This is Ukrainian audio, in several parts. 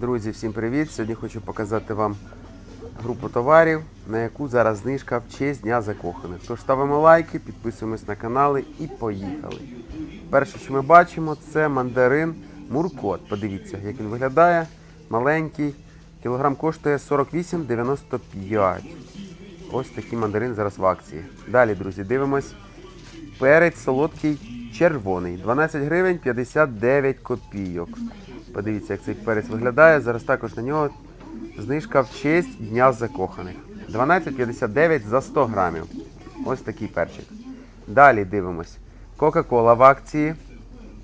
Друзі, всім привіт! Сьогодні хочу показати вам групу товарів, на яку зараз знижка в честь Дня закоханих. Тож ставимо лайки, підписуємось на канали і поїхали. Перше, що ми бачимо, це мандарин Муркот. Подивіться, як він виглядає. Маленький. Кілограм коштує 48,95. Ось такий мандарин зараз в акції. Далі, друзі, дивимось. Перець солодкий червоний. 12 гривень 59 копійок. Подивіться, як цей перець виглядає. Зараз також на нього знижка в честь Дня закоханих. 12,59 за 100 грамів. Ось такий перчик. Далі дивимось. Кока-кола в акції.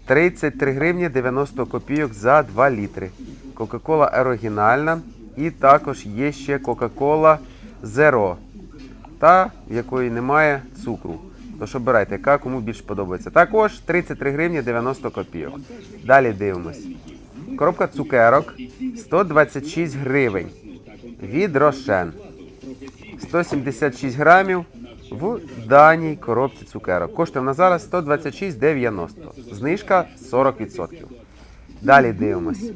33 гривні 90 копійок за 2 літри. Кока-кола оригінальна. І також є ще Кока-кола Zero. Та в якої немає цукру. Тож обирайте, яка кому більше подобається. Також 33 гривні 90 копійок. Далі дивимось. Коробка цукерок 126 гривень. Від Рошен. 176 грамів в даній коробці цукерок. Коштує вона зараз 126,90. Знижка 40%. Далі дивимось.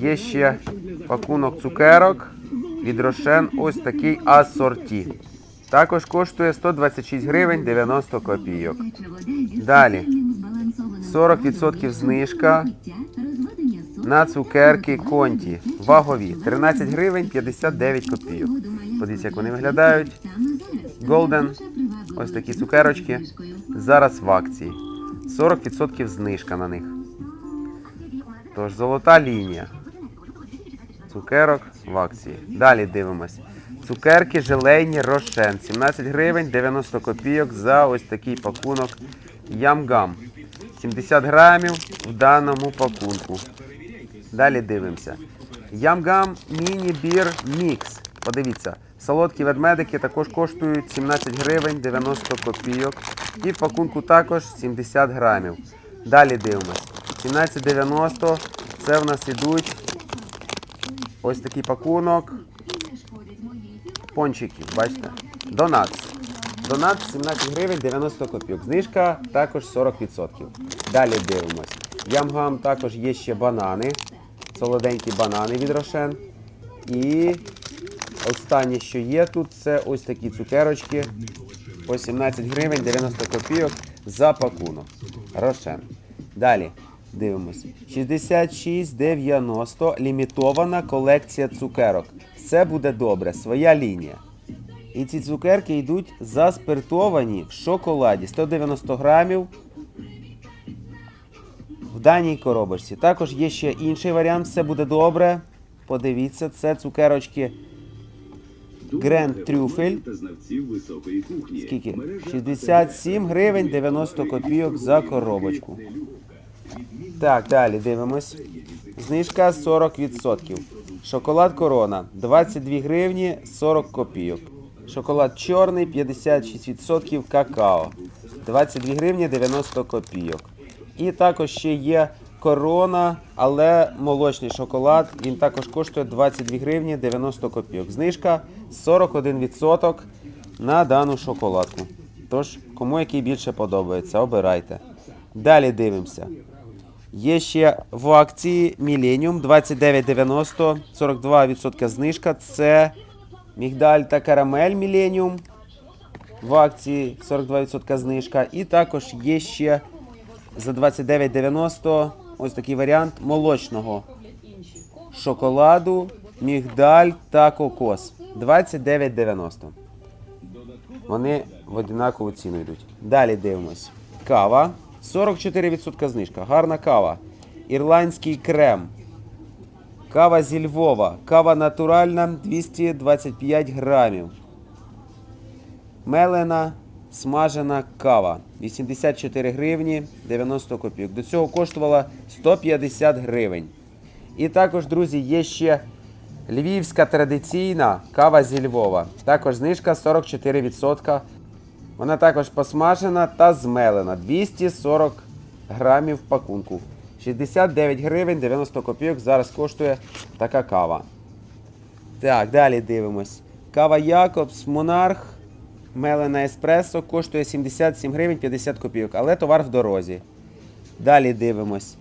Є ще пакунок цукерок від Рошен. Ось такий асорті. Також коштує 126 гривень 90 копійок. Далі 40% знижка на цукерки конті. Вагові 13 гривень 59 копійок. Подивіться, як вони виглядають. Golden. Ось такі цукерочки. Зараз в акції. 40% знижка на них. Тож золота лінія. Цукерок в акції. Далі дивимось. Цукерки желейні Рошен. 17 гривень 90 копійок за ось такий пакунок Ямгам. 70 грамів в даному пакунку. Далі дивимося. Ямгам міні-бір мікс. Подивіться, солодкі ведмедики також коштують 17 гривень 90 копійок. І в пакунку також 70 грамів. Далі дивимось. 17,90 це в нас ідуть ось такий пакунок. Пончиків, бачите? Донат. Донат 17 гривень 90 копійок. Знижка також 40%. Далі дивимось. Ямгам також є ще банани. Солоденькі банани від Рошен. І останнє, що є тут, це ось такі цукерочки. По 17 гривень 90 копійок за пакунок. Рошен. Далі дивимось. 66,90 лімітована колекція цукерок. Все буде добре, своя лінія. І ці цукерки йдуть заспиртовані в шоколаді 190 грамів в даній коробочці. Також є ще інший варіант, все буде добре. Подивіться, це цукерочки Гренд Трюфель. Скільки? 67 гривень 90 копійок за коробочку. Так, далі дивимось. Знижка 40%. Шоколад Корона 22 гривні 40 копійок. Шоколад чорний 56% какао. 22 гривні 90 копійок. І також ще є корона, але молочний шоколад. Він також коштує 22 гривні 90 копійок. Знижка 41% на дану шоколадку. Тож, кому який більше подобається, обирайте. Далі дивимося. Є ще в акції Millennium 29,90, 42% знижка. Це мігдаль та карамель Millennium. В акції 42% знижка. І також є ще за 29,90 ось такий варіант молочного шоколаду, мігдаль та кокос. 29,90. Вони в однакову ціну йдуть. Далі дивимось. Кава. 44% знижка. Гарна кава. Ірландський крем. Кава зі Львова. Кава натуральна 225 грамів. Мелена смажена кава. 84 гривні 90 копійок. До цього коштувала 150 гривень. І також, друзі, є ще львівська традиційна кава зі Львова. Також знижка 44%. Вона також посмажена та змелена. 240 грамів пакунку. 69 гривень 90 копійок зараз коштує така кава. Так, далі дивимось. Кава Якобс Монарх. Мелена еспресо коштує 77 гривень 50 копійок, але товар в дорозі. Далі дивимось.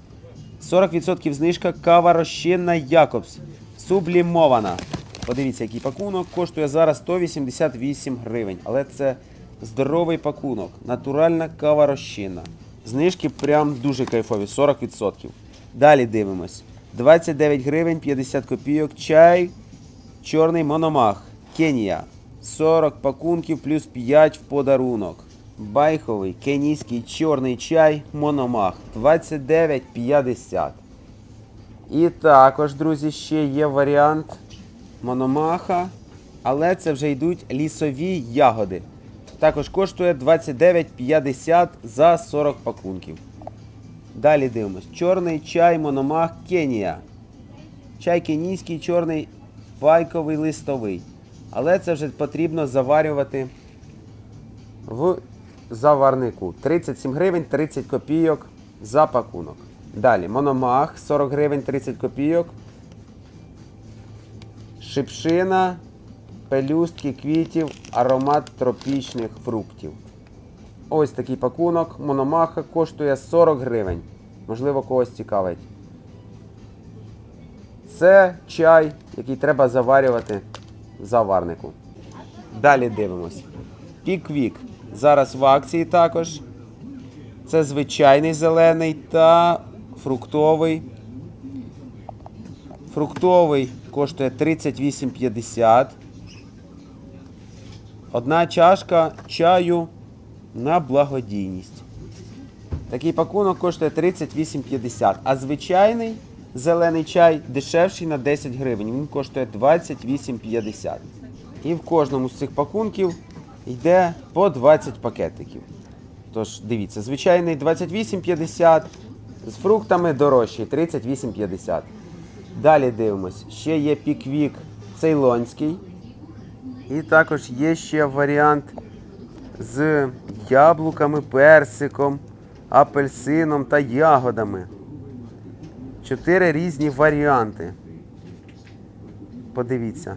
40% знижка кава розчинна Якобс. Сублімована. Подивіться, який пакунок. Коштує зараз 188 гривень. Але це здоровий пакунок. Натуральна кава розчинна. Знижки прям дуже кайфові, 40%. Далі дивимось. 29 гривень 50 копійок. Чай. Чорний мономах. Кенія. 40 пакунків плюс 5 в подарунок. Байховий кенійський чорний чай Мономах 29,50. І також, друзі, ще є варіант Мономаха, але це вже йдуть лісові ягоди. Також коштує 29,50 за 40 пакунків. Далі дивимось. Чорний чай Мономах Кенія. Чай кенійський, чорний, байковий листовий. Але це вже потрібно заварювати в заварнику. 37 гривень 30 копійок за пакунок. Далі мономах 40 гривень 30 копійок. Шипшина, пелюстки квітів, аромат тропічних фруктів. Ось такий пакунок. Мономаха коштує 40 гривень. Можливо, когось цікавить. Це чай, який треба заварювати заварнику. Далі дивимось. Піквік. Зараз в акції також. Це звичайний зелений та фруктовий. Фруктовий коштує 38,50. Одна чашка чаю на благодійність. Такий пакунок коштує 38,50. А звичайний зелений чай дешевший на 10 гривень. Він коштує 28,50. І в кожному з цих пакунків йде по 20 пакетиків. Тож, дивіться, звичайний 28,50, з фруктами дорожчий 38,50. Далі дивимось. Ще є піквік цейлонський. І також є ще варіант з яблуками, персиком, апельсином та ягодами. Чотири різні варіанти. Подивіться.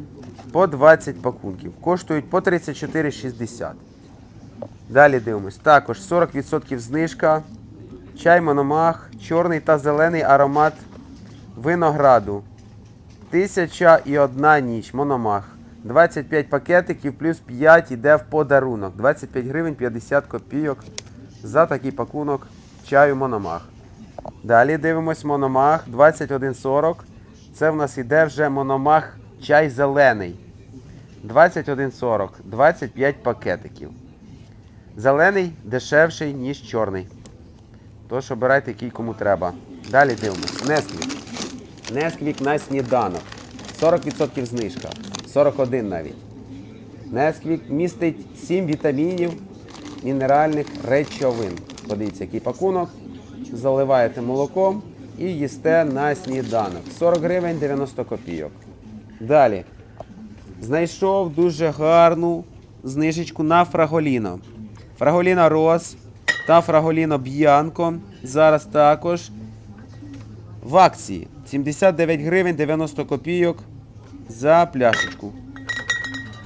По 20 пакунків. Коштують по 34,60. Далі дивимось. Також 40% знижка. Чай Мономах, чорний та зелений аромат винограду. Тисяча і одна ніч. Мономах. 25 пакетиків плюс 5 йде в подарунок. 25 гривень 50 копійок за такий пакунок чаю Мономах. Далі дивимось Мономах 21,40. Це в нас іде вже Мономах чай зелений. 21,40. 25 пакетиків. Зелений дешевший, ніж чорний. Тож обирайте, який кому треба. Далі дивимось. Несквік. Несквік на сніданок. 40% знижка. 41 навіть. Несквік містить 7 вітамінів, мінеральних речовин. Подивіться, який пакунок. Заливаєте молоком і їсте на сніданок. 40 гривень 90 копійок. Далі. Знайшов дуже гарну знижечку на фраголіно. Фраголіно Рос та фраголіно Б'янко. Зараз також в акції 79 гривень 90 копійок за пляшечку.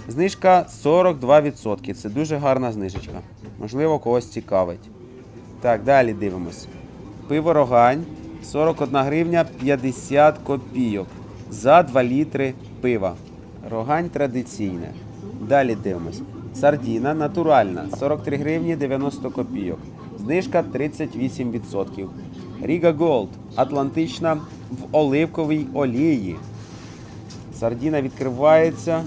Знижка 42%. Це дуже гарна знижечка. Можливо, когось цікавить. Так, далі дивимось. Пиво Рогань 41 гривня 50 копійок за 2 літри пива. Рогань традиційне. Далі дивимось. Сардіна натуральна 43 гривні 90 копійок. Знижка 38%. Ріга Голд Атлантична в оливковій олії. Сардіна відкривається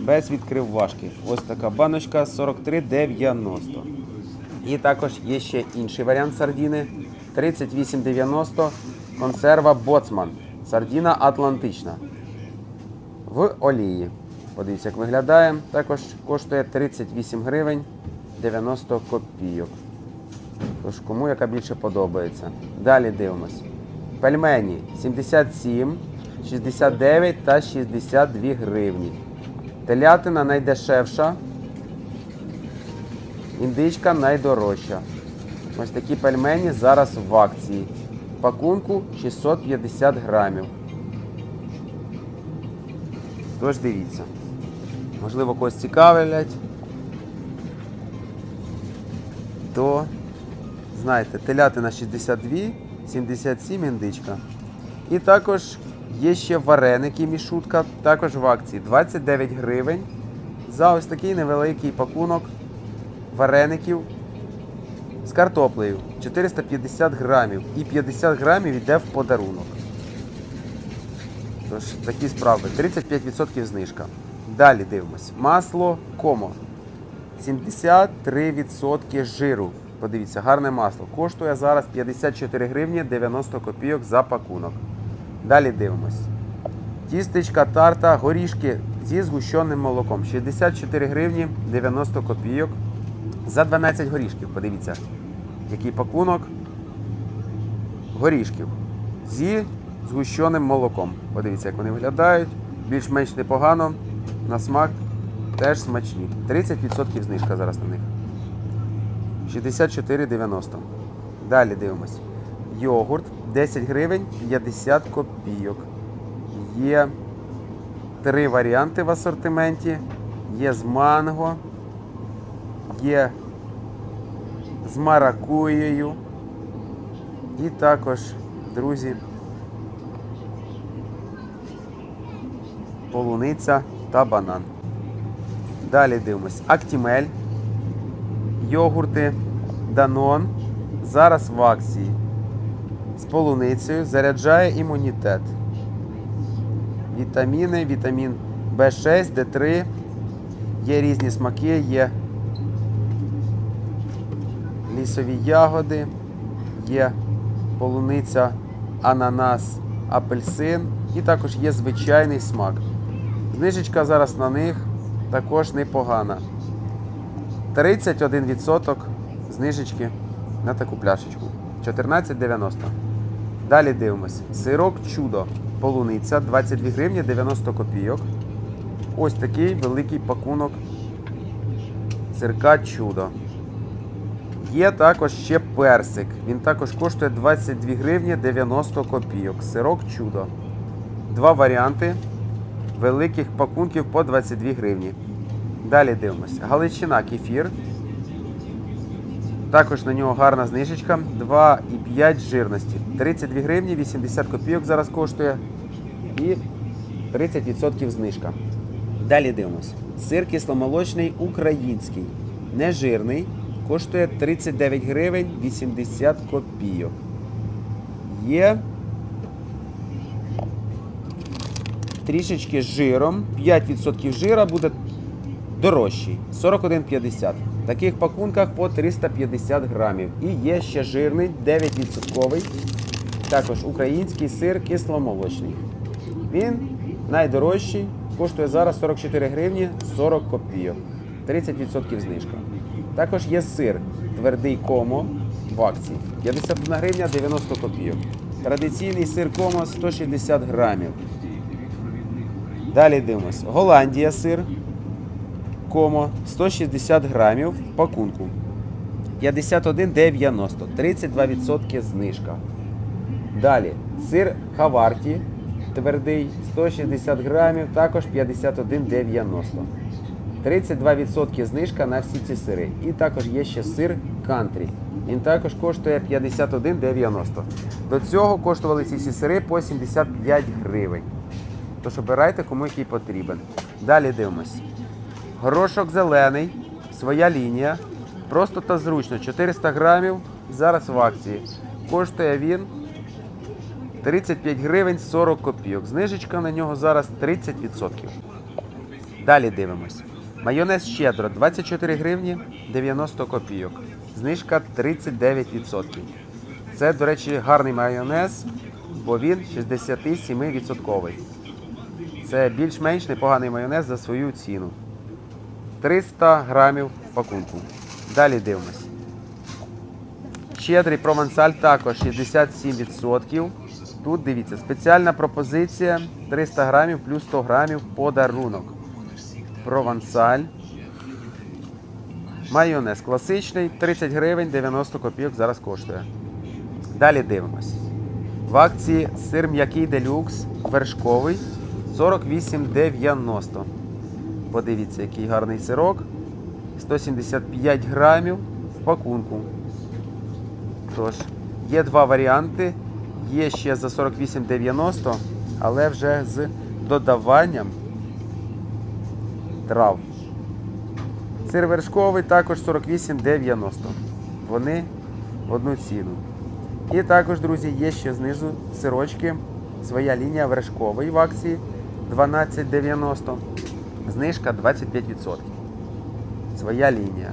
без відкривашки. Ось така баночка 43,90. І також є ще інший варіант сардіни 38,90. Консерва Боцман. Сардіна Атлантична. В олії. Подивіться, як виглядає. Також коштує 38 гривень 90 копійок. Тож кому яка більше подобається. Далі дивимось. Пельмені 77, 69 та 62 гривні. Телятина найдешевша. Індичка найдорожча. Ось такі пельмені зараз в акції. Пакунку 650 грамів. Тож дивіться. Можливо, когось цікавлять. То, знаєте, телятина 62, 77 індичка. І також є ще вареники мішутка, також в акції 29 гривень за ось такий невеликий пакунок вареників з картоплею 450 грамів. І 50 грамів йде в подарунок. Тож такі справи. 35% знижка. Далі дивимось. Масло комо. 73% жиру. Подивіться, гарне масло. Коштує зараз 54 гривні 90 копійок за пакунок. Далі дивимось. Тістечка тарта, горішки зі згущеним молоком. 64 гривні 90 копійок за 12 горішків. Подивіться, який пакунок горішків зі згущеним молоком. Подивіться, як вони виглядають. Більш-менш непогано. На смак теж смачні. 30% знижка зараз на них. 64,90. Далі дивимось. Йогурт 10 гривень 50 копійок. Є три варіанти в асортименті. Є з манго, є з маракуєю. І також, друзі, полуниця та банан. Далі дивимось. Актімель, йогурти, данон. Зараз в акції. З полуницею заряджає імунітет. Вітаміни, вітамін В6, Д3. Є різні смаки, є лісові ягоди, є полуниця, ананас, апельсин і також є звичайний смак. Знижечка зараз на них також непогана. 31% знижечки на таку пляшечку. 14,90. Далі дивимось. Сирок чудо. Полуниця 22 гривні 90 копійок. Ось такий великий пакунок сирка чудо. Є також ще персик. Він також коштує 22 гривні 90 копійок. Сирок чудо. Два варіанти великих пакунків по 22 гривні. Далі дивимося. Галичина кефір. Також на нього гарна знижечка. 2,5 жирності. 32 гривні, 80 копійок зараз коштує. І 30% знижка. Далі дивимось. Сир кисломолочний український. Нежирний. Коштує 39 гривень 80 копійок. Є трішечки жиром. 5% жира буде дорожчий 41,50. В таких пакунках по 350 грамів. І є ще жирний 9%. Також український сир кисломолочний. Він найдорожчий, коштує зараз 44 гривні 40 копійок. 30% знижка. Також є сир твердий комо в акції 51 гривня 90 копійок. Традиційний сир комо 160 грамів. Далі дивимось. Голландія сир комо 160 грамів в пакунку. 51,90. 32% знижка. Далі сир Хаварті твердий 160 грамів, також 51,90. 32% знижка на всі ці сири. І також є ще сир кантрі. Він також коштує 51,90. До цього коштували ці всі сири по 75 гривень. Тож обирайте, кому який потрібен. Далі дивимось. Горошок зелений, своя лінія. Просто та зручно. 400 грамів. Зараз в акції. Коштує він 35 гривень 40 копійок. Знижечка на нього зараз 30%. Далі дивимось. Майонез щедро 24 гривні 90 копійок. Знижка 39%. Це, до речі, гарний майонез, бо він 67%. Це більш-менш непоганий майонез за свою ціну. 300 грамів пакунку. Далі дивимось. Щедрий провансаль також 67%. Тут дивіться, спеціальна пропозиція 300 грамів плюс 100 грамів подарунок. Провансаль. Майонез класичний, 30 гривень 90 копійок зараз коштує. Далі дивимось. В акції сир м'який делюкс вершковий 48,90. Подивіться, який гарний сирок. 175 грамів в пакунку. Тож, Є два варіанти. Є ще за 48,90, але вже з додаванням трав. Сир вершковий також 48,90. Вони в одну ціну. І також, друзі, є ще знизу сирочки. Своя лінія вершковий в акції 12,90. Знижка 25%. Своя лінія.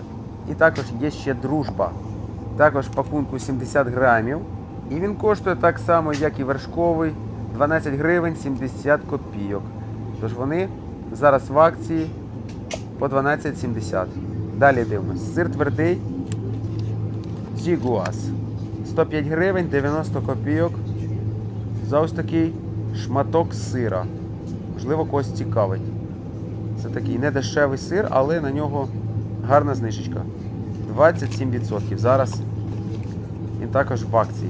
І також є ще дружба. Також пакунку 70 грамів. І він коштує так само, як і вершковий, 12 гривень 70 копійок. Тож вони зараз в акції по 12,70. Далі дивимось. Сир твердий. Зігуас. 105 гривень 90 копійок. За ось такий шматок сира. Можливо, когось цікавить. Це такий недешевий сир, але на нього гарна знижечка. 27%. Зараз він також в акції.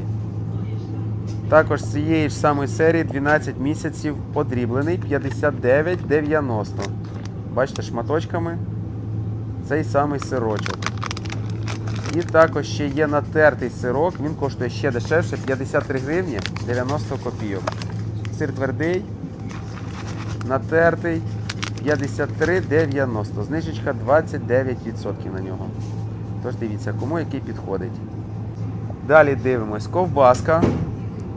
Також з цієї ж самої серії 12 місяців подріблений 59,90. Бачите, шматочками цей самий сирочок. І також ще є натертий сирок, він коштує ще дешевше 53 гривні 90 копійок. Сир твердий, натертий 53,90. Знижечка 29% на нього. Тож дивіться, кому який підходить. Далі дивимось. Ковбаска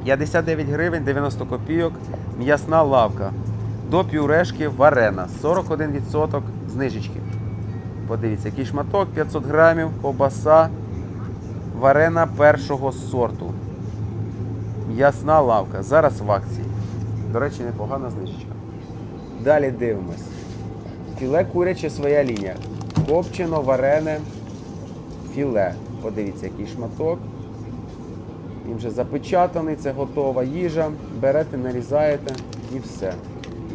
59 гривень 90 копійок. М'ясна лавка. До пюрешки варена. 41% знижечки. Подивіться, який шматок, 500 грамів, ковбаса, варена першого сорту. М'ясна лавка. Зараз в акції. До речі, непогана знижечка. Далі дивимось. Філе куряче своя лінія. Копчено, варене філе. Подивіться, який шматок. Він вже запечатаний, це готова їжа. Берете, нарізаєте і все.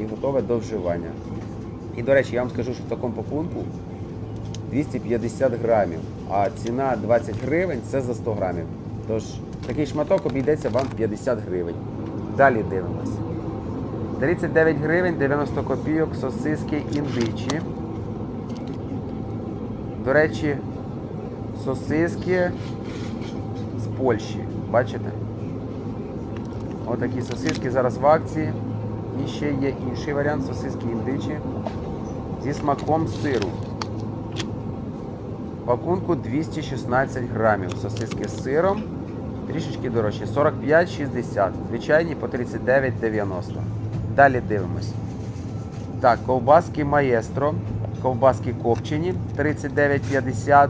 І готове до вживання. І, до речі, я вам скажу, що в такому пакунку 250 грамів, а ціна 20 гривень це за 100 грамів. Тож такий шматок обійдеться вам 50 гривень. Далі дивимось. 39 гривень 90 копійок сосиски індичі. До речі, сосиски з Польщі. Бачите? Отакі сосиски зараз в акції. І ще є інший варіант сосиски індичі зі смаком сиру. Пакунку 216 грамів. Сосиски з сиром. Трішечки дорожче. 45,60. Звичайні по 39,90. Далі дивимось. Так, ковбаски маєстро. Ковбаски копчені 39,50.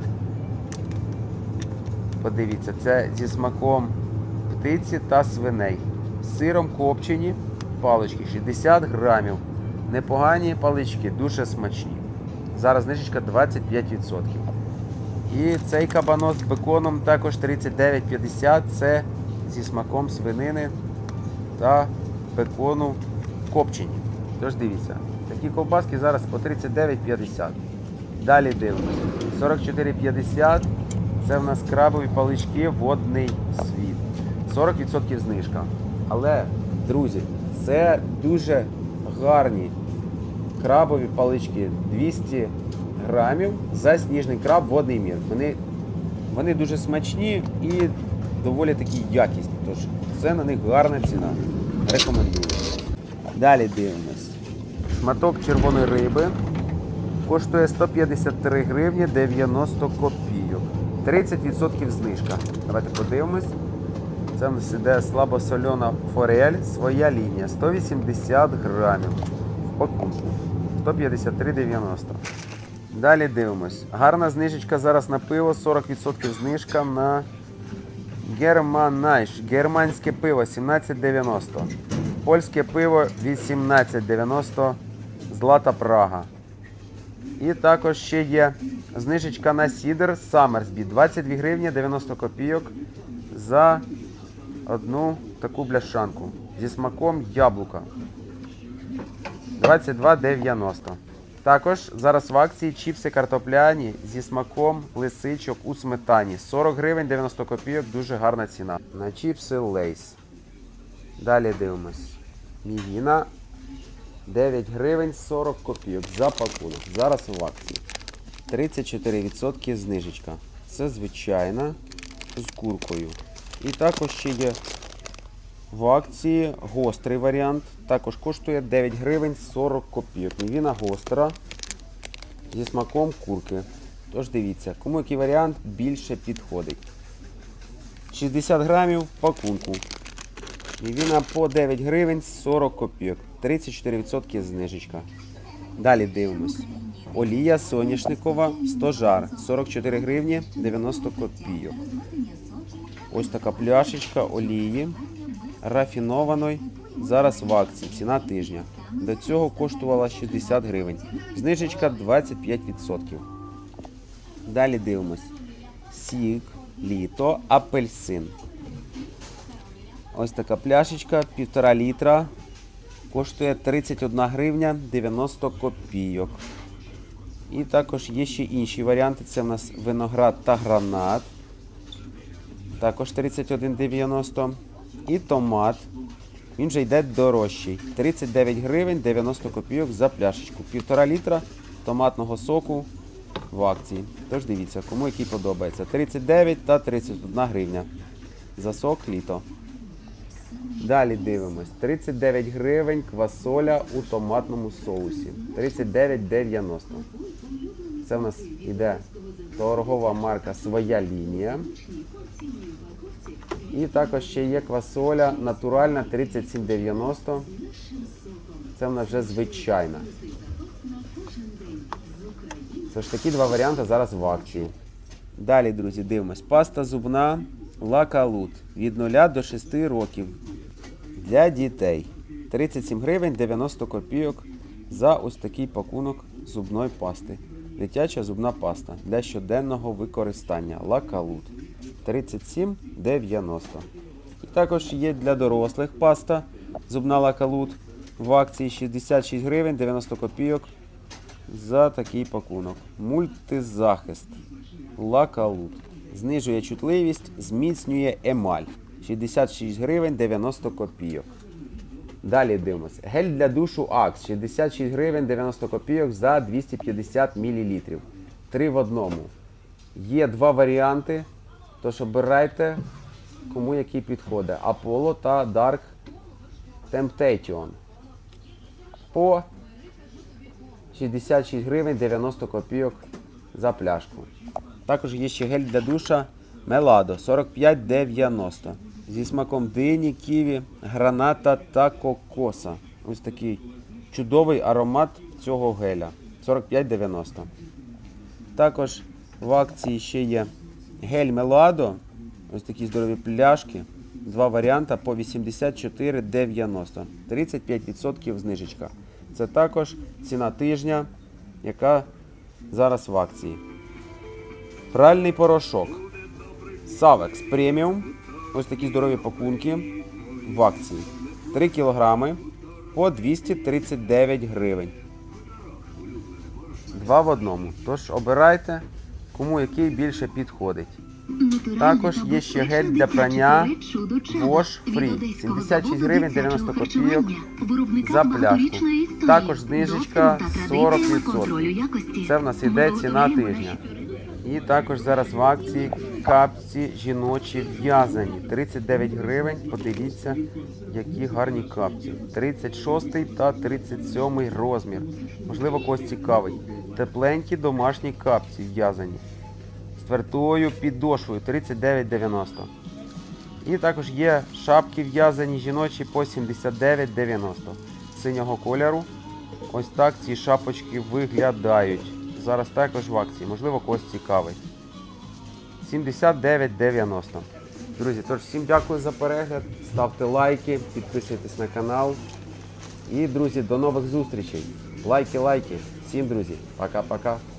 Подивіться, це зі смаком птиці та свиней. З сиром копчені палички 60 грамів. Непогані палички, дуже смачні. Зараз знижечка 25%. І цей кабанос з беконом також 39,50. Це зі смаком свинини та бекону копчені. Тож дивіться, такі ковбаски зараз по 39,50. Далі дивимося. 44,50. Це в нас крабові палички водний світ. 40% знижка. Але, друзі, це дуже гарні крабові палички 200 грамів за сніжний краб водний мір. Вони, вони дуже смачні і доволі такі якісні. Тож це на них гарна ціна. Рекомендую. Далі дивимось. Шматок червоної риби коштує 153 гривні 90 копійок. 30% знижка. Давайте подивимось. Це в нас іде слабосольона форель, своя лінія. 180 грамів. В пакунку. 153,90. Далі дивимось. Гарна знижечка зараз на пиво, 40% знижка на Германайш. Германське пиво 17,90. Польське пиво 18,90. Злата Прага. І також ще є знижечка на сідер Саммерсбі 22 гривні 90 копійок за одну таку бляшанку зі смаком яблука. 22,90. Також зараз в акції чіпси картопляні зі смаком лисичок у сметані. 40 гривень 90 копійок, дуже гарна ціна. На чіпси Лейс. Далі дивимось. Мівіна 9 гривень 40 копійок за пакунок. Зараз в акції. 34% знижечка. Це звичайна з куркою. І також ще є в акції гострий варіант. Також коштує 9 гривень 40 копійок. Мівіна гостра зі смаком курки. Тож дивіться, кому який варіант більше підходить. 60 грамів пакунку. Мівіна по 9 гривень 40 копійок. 34% знижечка. Далі дивимось. Олія соняшникова стожар 44 гривні 90 копійок. Ось така пляшечка олії рафінованої. Зараз в акції. Ціна тижня. До цього коштувала 60 гривень. Знижечка 25%. Далі дивимось. Сік, літо, апельсин. Ось така пляшечка, півтора літра. Коштує 31 гривня 90 копійок. І також є ще інші варіанти. Це в нас виноград та гранат. Також 31,90. І томат. Він вже йде дорожчий. 39 гривень 90 копійок за пляшечку. Півтора літра томатного соку в акції. Тож дивіться, кому який подобається. 39 та 31 гривня. За сок літо. Далі дивимось. 39 гривень квасоля у томатному соусі. 39,90. Це в нас іде торгова марка Своя лінія. І також ще є квасоля натуральна 37,90. Це в нас вже звичайна. Це ж такі два варіанти зараз в акції. Далі, друзі, дивимось. Паста зубна Лакалут від 0 до 6 років для дітей. 37 гривень 90 копійок за ось такий пакунок зубної пасти. Дитяча зубна паста для щоденного використання. Лакалут. 37,90. І також є для дорослих паста зубна лакалут в акції 66 гривень 90 копійок за такий пакунок. Мультизахист. Лакалут. Знижує чутливість, зміцнює емаль. 66 гривень 90 копійок. Далі дивимося. Гель для душу Акс 66 гривень 90 копійок за 250 мл. Три в одному. Є два варіанти. Тож обирайте, кому який підходить. Apollo та Dark Temptation. По 66 гривень 90 копійок за пляшку. Також є ще гель для душа Меладо 45,90 зі смаком дині, ківі, граната та кокоса. Ось такий чудовий аромат цього геля 45,90. Також в акції ще є гель Меладо. Ось такі здорові пляшки. Два варіанти по 84,90. 35% знижечка. Це також ціна тижня, яка зараз в акції. Пральний порошок. Савекс преміум. Ось такі здорові пакунки в акції. 3 кілограми по 239 гривень. Два в одному. Тож обирайте, кому який більше підходить. Також є ще гель для прання Wash Free. 76 гривень 90 копійок за пляшку. Також знижечка 40%. Це в нас іде ціна тижня. І також зараз в акції капці жіночі в'язані. 39 гривень. Подивіться, які гарні капці. 36 та 37 розмір. Можливо, когось цікавить. Тепленькі домашні капці в'язані. З твердою підошвою 39,90. І також є шапки в'язані жіночі по 79,90 синього кольору. Ось так ці шапочки виглядають. Зараз також в акції, можливо, когось цікавить. 79,90. Друзі, тож всім дякую за перегляд. Ставте лайки, підписуйтесь на канал. І, друзі, до нових зустрічей. Лайки, лайки. Всім, друзі, пока-пока.